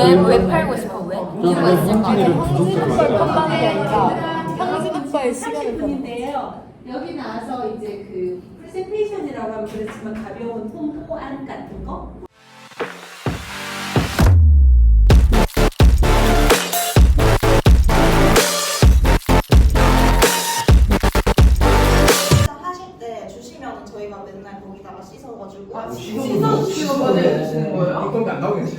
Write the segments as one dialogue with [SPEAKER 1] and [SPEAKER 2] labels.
[SPEAKER 1] 알고 있을 거 아니야.
[SPEAKER 2] 형진 오빠를 판단한 게 아니라 형진 오빠의 시간을 판단.
[SPEAKER 3] 분인데요. 여기 나와서 이제 그 프레젠테이션이라고 하면 그렇지만 가벼운 홍보안 같은 거
[SPEAKER 4] 하실 때 주시면 저희가 맨날 거기다가 씻어가지고
[SPEAKER 5] 아,
[SPEAKER 6] 거 보내주시는 거예요?
[SPEAKER 5] 이건데 안 나오겠지?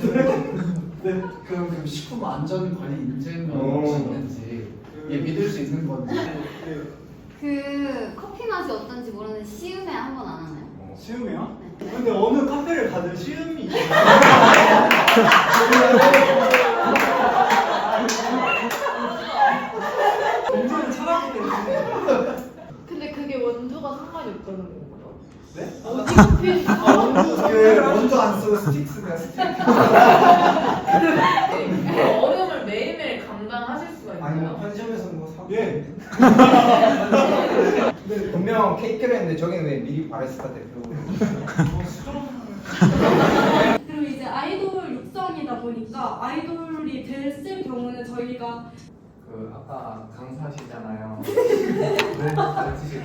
[SPEAKER 6] 네. 그럼 그 식품 안전 관리 인증을
[SPEAKER 5] 어.
[SPEAKER 6] 하시는지 이게 믿을 수 있는 건지
[SPEAKER 1] 그 커피 맛이 어떤지 모르는 시음에 한번 안 하나요?
[SPEAKER 5] 시음이요?
[SPEAKER 1] 네.
[SPEAKER 5] 근데 어느 카페를 가든 시음이 있어요. 굉장히 차갑기 때문에.
[SPEAKER 2] 근데 그게 원두가 상관이 없다는 건가요?
[SPEAKER 5] 네?
[SPEAKER 2] 어디 커피?
[SPEAKER 5] 아, 원두 그 원두 안 쓰고 스틱 쓰면 스틱.
[SPEAKER 2] 얼음을 매일매일 감당하실 수가
[SPEAKER 5] 아니 뭐
[SPEAKER 2] 있나요?
[SPEAKER 5] 편의점에서 뭐 사. 예. 근데 분명 케이크를 했는데 저기는 왜 미리 바레스타 대표?
[SPEAKER 7] 그리고 이제 아이돌 육성이다 보니까 아이돌이 됐을 경우는 저희가
[SPEAKER 6] 그 아까 강사시잖아요 네 가르치실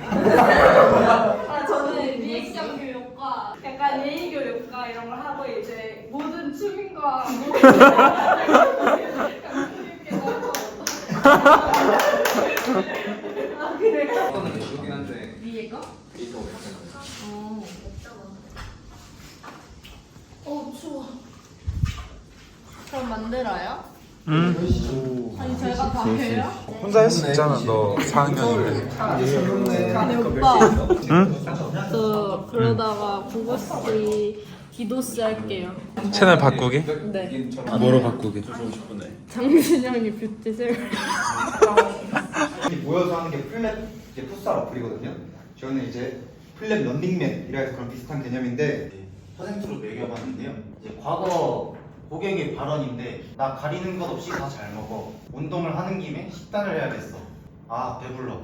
[SPEAKER 7] 아저는 리액션 교육과 약간 예의 교육과 이런 걸 하고 이제 모든 춤인과 모든 아 그래요?
[SPEAKER 6] 거는 예쁘긴 한데
[SPEAKER 7] 위에 거?
[SPEAKER 6] 이거
[SPEAKER 7] 어. 어 추워. 그럼 만들어요?
[SPEAKER 8] 응.
[SPEAKER 7] 아니 제가 다 해요?
[SPEAKER 8] 혼자 할 수 있잖아. 너 4학년인데.
[SPEAKER 7] 아니 오빠
[SPEAKER 8] 응?
[SPEAKER 7] 저 그러다가 구구씨 기도씨 할게요.
[SPEAKER 8] 채널 바꾸기?
[SPEAKER 7] 네.
[SPEAKER 8] 뭐로 바꾸기?
[SPEAKER 7] 장준영이 뷰티 셀.
[SPEAKER 9] 이 모여서 하는 게 플랩 이제 풋살 어플이거든요. 저는 이제 플랩 런닝맨이라 해서 그런 비슷한 개념인데 퍼센트로 매겨봤는데요. 이제 과거 고객의 발언인데 나 가리는 것 없이 다 잘 먹어. 운동을 하는 김에 식단을 해야겠어. 아 배불러.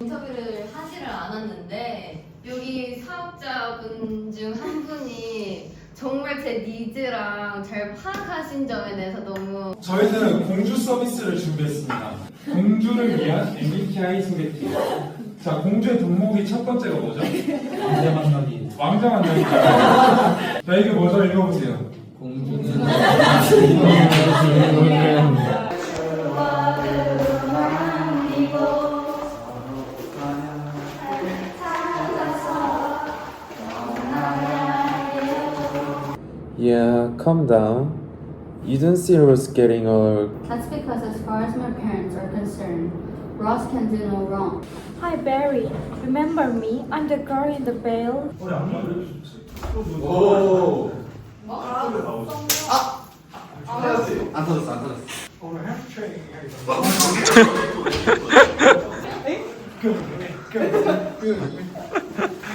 [SPEAKER 1] 인터뷰를 하지를 않았는데 여기 사업자분 중 한 분이 정말 제 니즈랑 잘 파악하신 점에 대해서 너무
[SPEAKER 10] 저희는 공주 서비스를 준비했습니다. 공주를 위한 MBTI 소개팅. 자, 공주의 덕목이 첫 번째가 뭐죠? 왕자 만나기. 왕자 만나기. 자, 이게 뭐죠? 읽어보세요. 공주는.
[SPEAKER 8] Yeah, calm down. You don't see Rose getting all
[SPEAKER 1] That's because as far as my parents are concerned, Ross can do no wrong.
[SPEAKER 7] Hi Barry, remember me? I'm the girl in the veil.
[SPEAKER 5] 오.
[SPEAKER 6] 안 터졌어 안 터졌어
[SPEAKER 5] 오늘 헬스 트레이닝 해야겠다.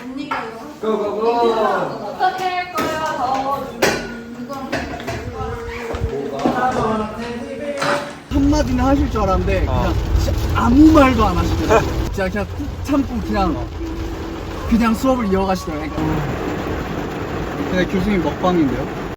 [SPEAKER 1] 언니가 이거
[SPEAKER 6] 고고고
[SPEAKER 7] 어떻게 할 거야?
[SPEAKER 6] 한마디는 하실 줄 알았는데 그냥 진짜 아무 말도 안 하시더라고요. 진짜 그냥 꾹 참고 그냥 그냥 수업을 이어가시더라고요. 근데 교수님 먹방인데요?